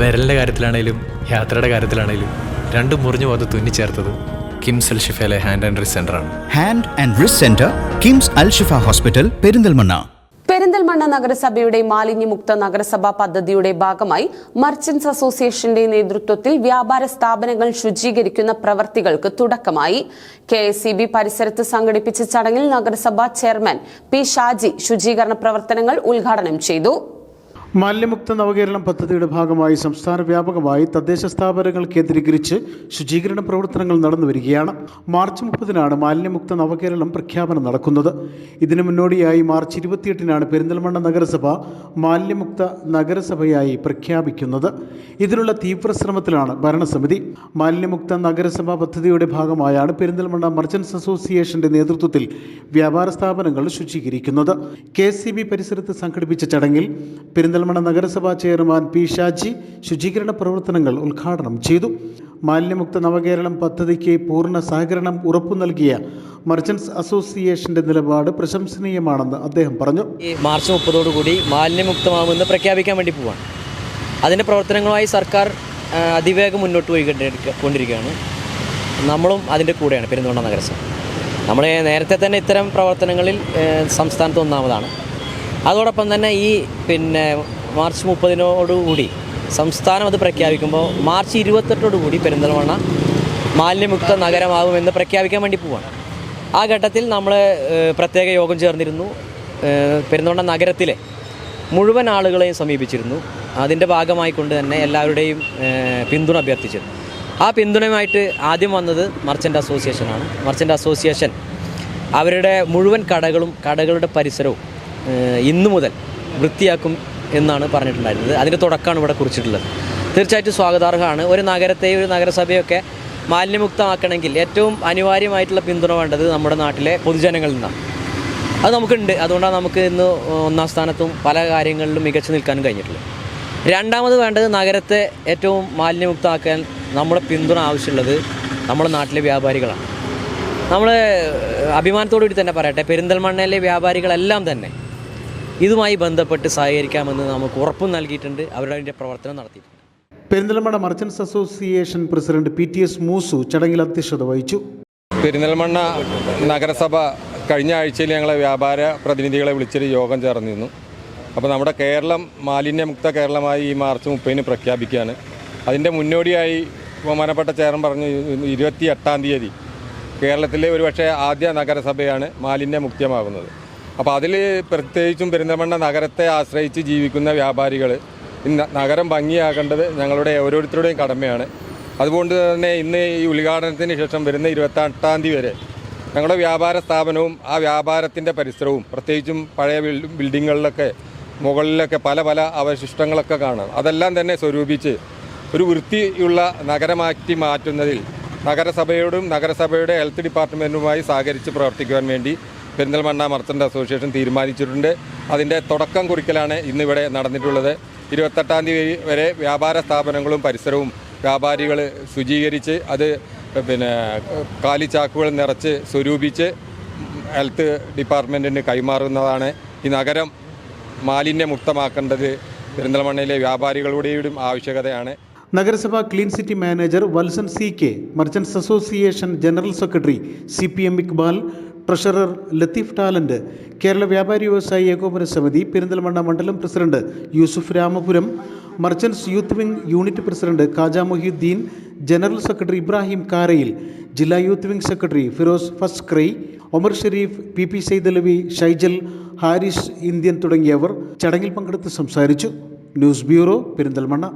വിരലിന്റെ കാര്യത്തിലാണേലും യാത്രയുടെ കാര്യത്തിലാണേലും രണ്ടും മുറിഞ്ഞു പോകാതെ തുന്നിച്ചേർത്തത് കിംസ് അൽ ഷിഫയിലെ hand and wrist സെന്ററാണ് hand and wrist centre KIMS Al Shifa hospital Perinthalmanna. Perinthalmanna നഗരസഭയുടെ മാലിന്യമുക്ത നഗരസഭാ പദ്ധതിയുടെ ഭാഗമായി മർച്ചന്റ്സ് അസോസിയേഷന്റെ നേതൃത്വത്തിൽ വ്യാപാര സ്ഥാപനങ്ങൾ ശുചീകരിക്കുന്ന പ്രവർത്തികൾക്ക് തുടക്കമായി. കെ പരിസരത്ത് സംഘടിപ്പിച്ച ചടങ്ങിൽ നഗരസഭാ ചെയർമാൻ പി ഷാജി ശുചീകരണ പ്രവർത്തനങ്ങൾ ഉദ്ഘാടനം ചെയ്തു. മാലിന്യമുക്ത നവകേരളം പദ്ധതിയുടെ ഭാഗമായി സംസ്ഥാന വ്യാപകമായി തദ്ദേശ സ്ഥാപനങ്ങൾ കേന്ദ്രീകരിച്ച് ശുചീകരണ പ്രവർത്തനങ്ങൾ നടന്നു വരികയാണ്. മാർച്ച് മുപ്പതിനാണ് മാലിന്യമുക്ത നവകേരളം പ്രഖ്യാപനം നടക്കുന്നത്. ഇതിനു മുന്നോടിയായി മാർച്ച് ഇരുപത്തിയെട്ടിനാണ് പെരിന്തൽമണ്ണ നഗരസഭ മാലിന്യമുക്ത നഗരസഭയായി പ്രഖ്യാപിക്കുന്നത്. ഇതിനുള്ള തീവ്രശ്രമത്തിലാണ് ഭരണസമിതി. മാലിന്യമുക്ത നഗരസഭ പദ്ധതിയുടെ ഭാഗമായാണ് പെരിന്തൽമണ്ണ മർച്ചൻസ് അസോസിയേഷന്റെ നേതൃത്വത്തിൽ വ്യാപാര സ്ഥാപനങ്ങൾ ശുചീകരിക്കുന്നത്. കെ പരിസരത്ത് സംഘടിപ്പിച്ച ചടങ്ങിൽ പെരിന്തൽമണ്ണ നഗരസഭാ ചെയർമാൻ പി ഷാജി ശുചീകരണ പ്രവർത്തനങ്ങൾ ഉദ്ഘാടനം ചെയ്തു. മാലിന്യമുക്ത നവകേരളം പദ്ധതിക്ക് പൂർണ സഹകരണം ഉറപ്പു നൽകിയ മർച്ചൻസ് അസോസിയേഷന്റെ നിലപാട് പ്രശംസനീയമാണെന്ന് അദ്ദേഹം പറഞ്ഞു. മാർച്ച് മുപ്പതോടുകൂടി മാലിന്യമുക്തമാകുമെന്ന് പ്രഖ്യാപിക്കാൻ വേണ്ടി പോവാണ്. അതിന്റെ പ്രവർത്തനങ്ങളുമായി സർക്കാർ അതിവേഗം മുന്നോട്ട് പോയി കൊണ്ടിരിക്കുകയാണ്. നമ്മളും അതിന്റെ കൂടെയാണ് പെരുന്തോണ്ട നഗരസഭ. നമ്മൾ നേരത്തെ തന്നെ ഇത്തരം പ്രവർത്തനങ്ങളിൽ സംസ്ഥാനത്ത് ഒന്നാമതാണ്. അതോടൊപ്പം തന്നെ ഈ പിന്നെ മാർച്ച് മുപ്പതിനോടുകൂടി സംസ്ഥാനം അത് പ്രഖ്യാപിക്കുമ്പോൾ മാർച്ച് ഇരുപത്തെട്ടോടുകൂടി പെരിന്തൽമണ്ണ മാലിന്യമുക്ത നഗരമാകുമെന്ന് പ്രഖ്യാപിക്കാൻ വേണ്ടി പോവാണ്. ആ ഘട്ടത്തിൽ നമ്മൾ പ്രത്യേക യോഗം ചേർന്നിരുന്നു. പെരുന്തോണ്ട നഗരത്തിലെ മുഴുവൻ ആളുകളെയും സമീപിച്ചിരുന്നു. അതിന്റെ ഭാഗമായി കൊണ്ട് തന്നെ എല്ലാവരുടെയും പിന്തുണ അഭ്യർത്ഥിച്ചിരുന്നു. ആ പിന്തുണയുമായിട്ട് ആദ്യം വന്നത് മർച്ചന്റ് അസോസിയേഷനാണ്. മർച്ചന്റ് അസോസിയേഷൻ അവരുടെ മുഴുവൻ കടകളും കടകളുടെ പരിസരവും ഇന്നു മുതൽ വൃത്തിയാക്കും എന്നാണ് പറഞ്ഞിട്ടുണ്ടായിരുന്നത്. അതിന്റെ തുടക്കമാണ് ഇവിടെ കുറിച്ചിട്ടുള്ളത്. തീർച്ചയായിട്ടും സ്വാഗതാർഹമാണ്. ഒരു നഗരത്തെയും ഒരു നഗരസഭയൊക്കെ മാലിന്യമുക്തമാക്കണമെങ്കിൽ ഏറ്റവും അനിവാര്യമായിട്ടുള്ള പിന്തുണ വേണ്ടത് നമ്മുടെ നാട്ടിലെ പൊതുജനങ്ങളിൽ നിന്നാണ്. അത് നമുക്കുണ്ട്. അതുകൊണ്ടാണ് നമുക്ക് ഇന്ന് ഒന്നാം സ്ഥാനത്തും പല കാര്യങ്ങളിലും മികച്ചു നിൽക്കാനും കഴിഞ്ഞിട്ടുള്ളത്. രണ്ടാമത് വേണ്ടത് നഗരത്തെ ഏറ്റവും മാലിന്യമുക്തമാക്കാൻ നമ്മുടെ പിന്തുണ ആവശ്യമുള്ളത് നമ്മുടെ നാട്ടിലെ വ്യാപാരികളാണ്. നമ്മൾ അഭിമാനത്തോടു കൂടി തന്നെ പറയട്ടെ. പെരിന്തൽമണ്ണയിലെ വ്യാപാരികളെല്ലാം തന്നെ ഇതുമായി ബന്ധപ്പെട്ട് സഹകരിക്കാമെന്ന് നമുക്ക് ഉറപ്പും നൽകിയിട്ടുണ്ട്. അവരുടെ അതിന്റെ പ്രവർത്തനം നടത്തിയിട്ടുണ്ട്. Perinthalmanna merchants association president P T S Moosu ചടങ്ങിൽ അധ്യക്ഷത വഹിച്ചു. പെരിന്തൽമണ്ണ നഗരസഭ കഴിഞ്ഞ ആഴ്ചയിൽ ഞങ്ങളെ വ്യാപാര പ്രതിനിധികളെ വിളിച്ചൊരു യോഗം ചേർന്നിരുന്നു. അപ്പോൾ നമ്മുടെ കേരളം മാലിന്യമുക്ത കേരളമായി ഈ മാർച്ച് മുപ്പതിന് പ്രഖ്യാപിക്കുകയാണ്. അതിന്റെ മുന്നോടിയായി ബഹുമാനപ്പെട്ട ചെയർമാൻ പറഞ്ഞു ഇരുപത്തി എട്ടാം തീയതി കേരളത്തിലെ ഒരുപക്ഷെ ആദ്യ നഗരസഭയാണ് മാലിന്യമുക്തമാകുന്നത്. അപ്പോൾ അതിൽ പ്രത്യേകിച്ചും പെരിന്തൽമണ്ണ നഗരത്തെ ആശ്രയിച്ച് ജീവിക്കുന്ന വ്യാപാരികൾ ഇന്ന് നഗരം ഭംഗിയാക്കേണ്ടത് ഞങ്ങളുടെ ഓരോരുത്തരുടെയും കടമയാണ്. അതുകൊണ്ട് തന്നെ ഇന്ന് ഈ ഉദ്ഘാടനത്തിന് ശേഷം വരുന്ന ഇരുപത്തെട്ടാം തീയതി വരെ ഞങ്ങളുടെ വ്യാപാര സ്ഥാപനവും ആ വ്യാപാരത്തിന്റെ പരിസരവും പ്രത്യേകിച്ചും പഴയ ബിൽ- ബിൽഡിങ്ങുകളിലൊക്കെ മുകളിലൊക്കെ പല പല അവശിഷ്ടങ്ങളൊക്കെ കാണാം. അതെല്ലാം തന്നെ സ്വരൂപിച്ച് ഒരു വൃത്തിയുള്ള നഗരമാക്കി മാറ്റുന്നതിൽ നഗരസഭയോടും നഗരസഭയുടെ ഹെൽത്ത് ഡിപ്പാർട്ട്മെന്റുമായി സഹകരിച്ച് പ്രവർത്തിക്കുവാൻ വേണ്ടി പെരിന്തൽമണ്ണ മർച്ചന്റ് അസോസിയേഷൻ തീരുമാനിച്ചിട്ടുണ്ട്. അതിന്റെ തുടക്കം കുറിക്കലാണ് ഇന്നിവിടെ നടന്നിട്ടുള്ളത്. ഇരുപത്തെട്ടാം തീയതി വരെ വ്യാപാര സ്ഥാപനങ്ങളും പരിസരവും വ്യാപാരികൾ ശുചീകരിച്ച് അത് പിന്നെ കാലിച്ചാക്കുകൾ നിറച്ച് സ്വരൂപിച്ച് ഹെൽത്ത് ഡിപ്പാർട്ട്മെന്റിന് കൈമാറുന്നതാണ് ഈ നഗരം മാലിന്യമുക്തമാക്കേണ്ടത് പെരിന്തൽമണ്ണയിലെ വ്യാപാരികളുടെയും ആവശ്യകതയാണ്. നഗരസഭ clean city manager Valsan C K merchants association general secretary C P M Iqbal treasurer Latheef Talent Kerala വ്യാപാരി വ്യവസായി ഏകോപന സമിതി പെരിന്തൽമണ്ണ മണ്ഡലം president Yusuf Ramapuram merchants youth wing unit president Khaja Moideen general secretary Ibrahim Karayil ജില്ലാ youth wing secretary Firoz ഫസ്ക്രൈ Omar Sharif P P Saidalavi Shaijal Haris Indian തുടങ്ങിയവർ ചടങ്ങിൽ പങ്കെടുത്ത് സംസാരിച്ചു. News bureau Perinthalmanna.